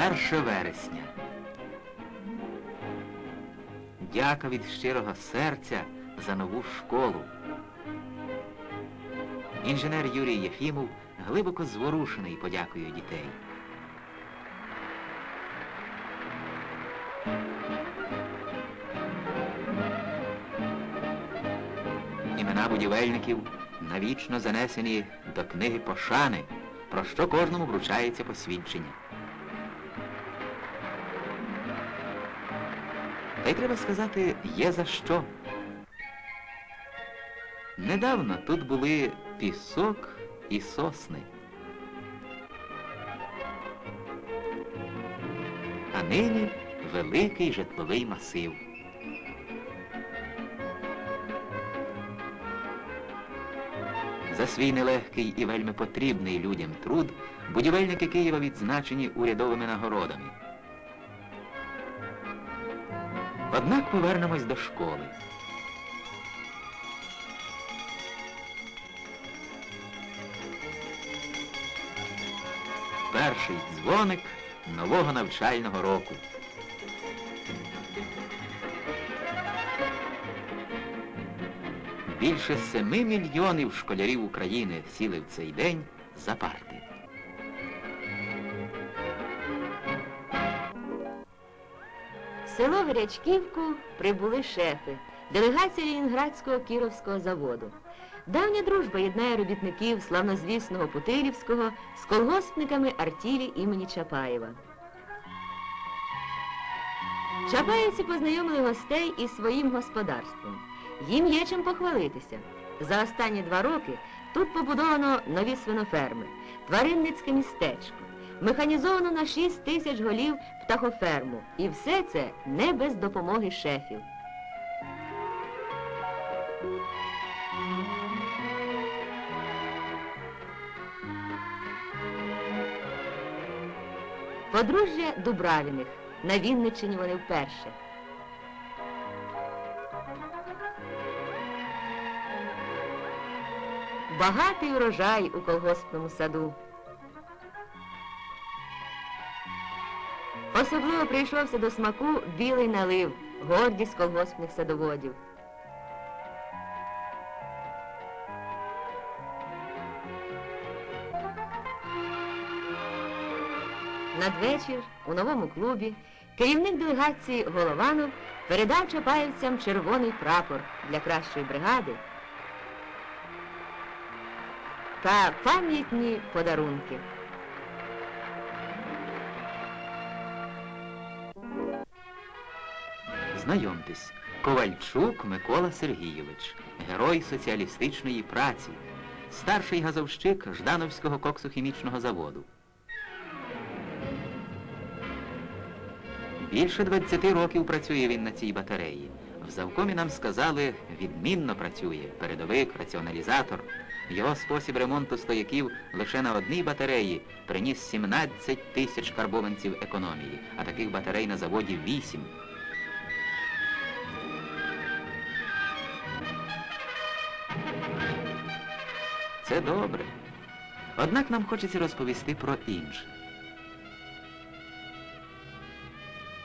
1 вересня. Дяка від щирого серця за нову школу. Інженер Юрій Єфімов глибоко зворушений подякою дітей. Імена будівельників навічно занесені до книги пошани, про що кожному вручається посвідчення. Та й треба сказати, є за що. Недавно тут були пісок і сосни. А нині великий житловий масив. За свій нелегкий і вельми потрібний людям труд будівельники Києва відзначені урядовими нагородами. Однак повернемось до школи. Перший дзвоник нового навчального року. Більше семи мільйонів школярів України сіли в цей день за парти. Село Грячківку прибули шефи, делегація Лінінградського Кіровського заводу. Давня дружба єднає робітників славнозвісного Путилівського з колгоспниками артілі імені Чапаєва. Чапаївці познайомили гостей із своїм господарством. Їм є чим похвалитися. За останні два роки тут побудовано нові свиноферми, тваринницьке містечко, механізовано на 6 тисяч голів птахоферму. І все це не без допомоги шефів. Подружжя Дубравіних. На Вінниччині вони вперше. Багатий урожай у колгоспному саду. Особливо прийшовся до смаку білий налив, гордість колгоспних садоводів. Надвечір у новому клубі керівник делегації Голованов передав чапаївцям червоний прапор для кращої бригади та пам'ятні подарунки. Знайомтесь, Ковальчук Микола Сергійович, герой соціалістичної праці, старший газовщик Ждановського коксохімічного заводу. Більше 20 років працює він на цій батареї. В завкомі нам сказали, відмінно працює, передовик, раціоналізатор. Його спосіб ремонту стояків лише на одній батареї приніс 17 тисяч карбованців економії, а таких батарей на заводі 8. Це добре. Однак нам хочеться розповісти про інше.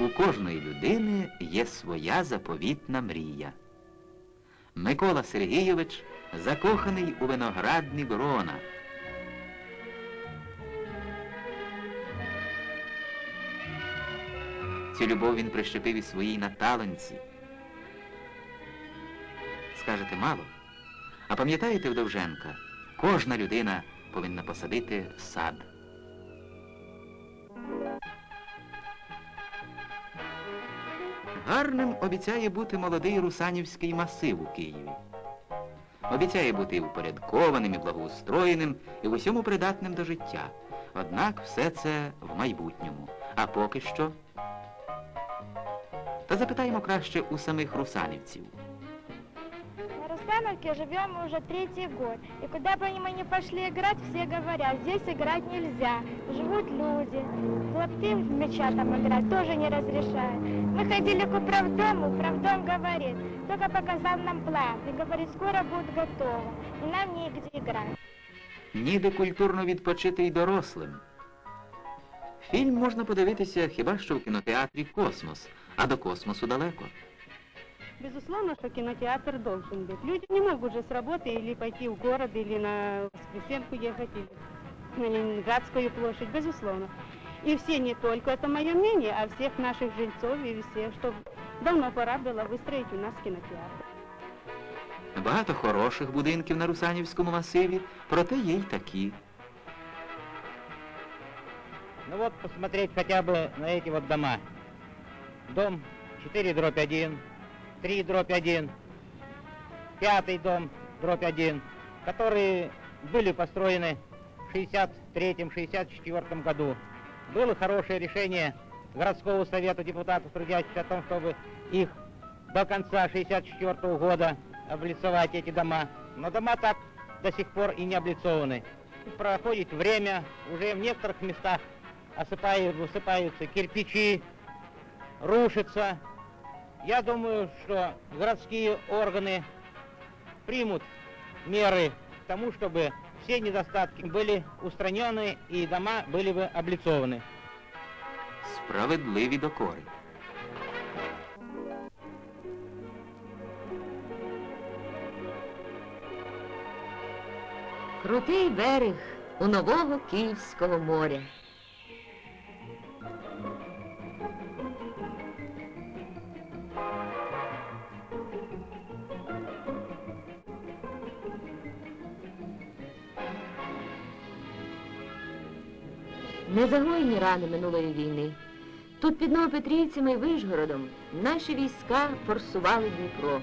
У кожної людини є своя заповітна мрія. Микола Сергійович закоханий у виноградник Рона. Цю любов він прищепив і своїй наталанці. Скажете мало? А пам'ятаєте в Довженка, кожна людина повинна посадити сад. Гарним обіцяє бути молодий Русанівський масив у Києві. Обіцяє бути упорядкованим і благоустроєним і в усьому придатним до життя. Однак все це в майбутньому. А поки що. Та запитаємо краще у самих русанівців. На Рустановке живем мы уже третий год. И куда бы мы ни пошли играть, все говорят, здесь играть нельзя. Живут люди. Хлопцы в мяча там играть тоже не разрешают. Мы ходили к управдому, управдом говорит, только показал нам план. И говорит, скоро будет готово. И нам негде играть. Ніде культурно відпочити й дорослим. Фільм можна подивитися хіба що в кінотеатрі Космос, а до космосу далеко. Безусловно, что кинотеатр должен быть. Люди не могут же с работы или пойти в город, или на Воскресенку ехать, или на Ленинградскую площадь, безусловно. И все, не только это мое мнение, а всех наших жильцов и всех, что давно пора было выстроить у нас кинотеатр. Багато хороших будинків на Русанівському масиві, проте є й такі. Ну вот посмотреть хотя бы на эти вот дома. Дом 4 дробь 1, 3 дробь 1, пятый дом дробь 1, которые были построены в 63-64 году. Было хорошее решение городского совета депутатов, трудящихся о том, чтобы их до конца 64 года облицовать эти дома. Но дома так до сих пор и не облицованы. Проходит время, уже в некоторых местах осыпают, высыпаются кирпичи, рушится. Я думаю, что городские органы примут меры к тому, чтобы все недостатки были устранены и дома были бы облицованы. Справедливі докори. Крутий берег у нового Київського моря. Незагоєні рани минулої війни. Тут під Новопетрівцями і Вишгородом наші війська форсували Дніпро.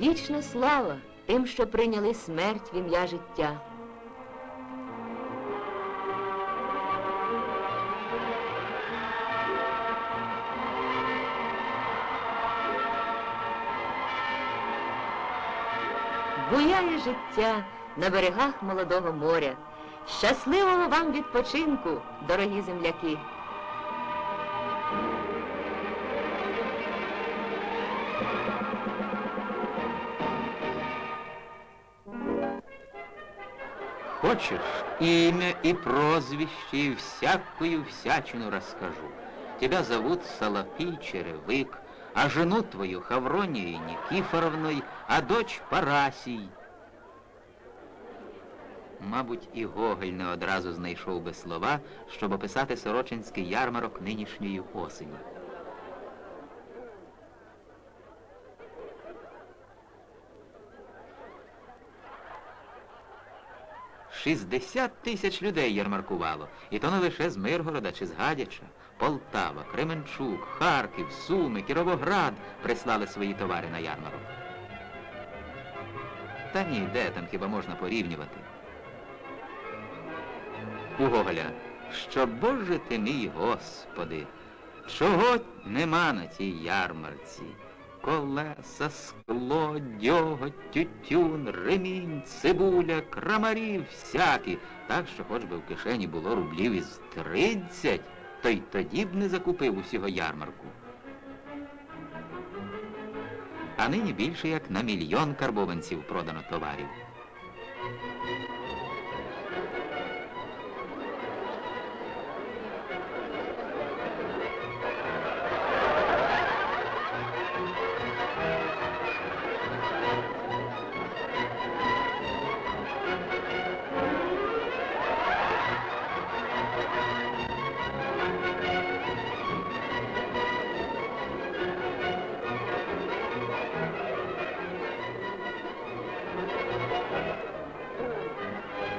Вічна слава тим, що прийняли смерть в ім'я життя. Життя на берегах молодого моря. Щасливого вам відпочинку, дорогі земляки! Хочеш, имя и прозвище и всякую всячину расскажу. Тебя зовут Солофий Черевик, а жену твою Хавронией Никифоровной, а дочь Парасій. Мабуть, і Гоголь не одразу знайшов би слова, щоб описати Сорочинський ярмарок нинішньої осені. Шістдесят тисяч людей ярмаркувало, і то не лише з Миргорода чи з Гадяча. Полтава, Кременчук, Харків, Суми, Кіровоград прислали свої товари на ярмарок. Та ні, де там хіба можна порівнювати? У Гоголя, що Боже ти мій Господи, чого нема на тій ярмарці? Колеса, скло, дьоготь, тютюн, ремінь, цибуля, крамарі всякі, так що хоч би в кишені було рублів із тридцять, то й тоді б не закупив усього ярмарку. А нині більше як на мільйон карбованців продано товарів.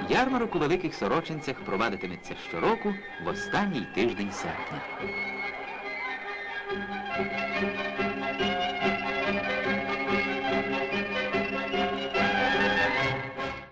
Ярмарок у Великих Сорочинцях провадитиметься щороку в останній тиждень серпня.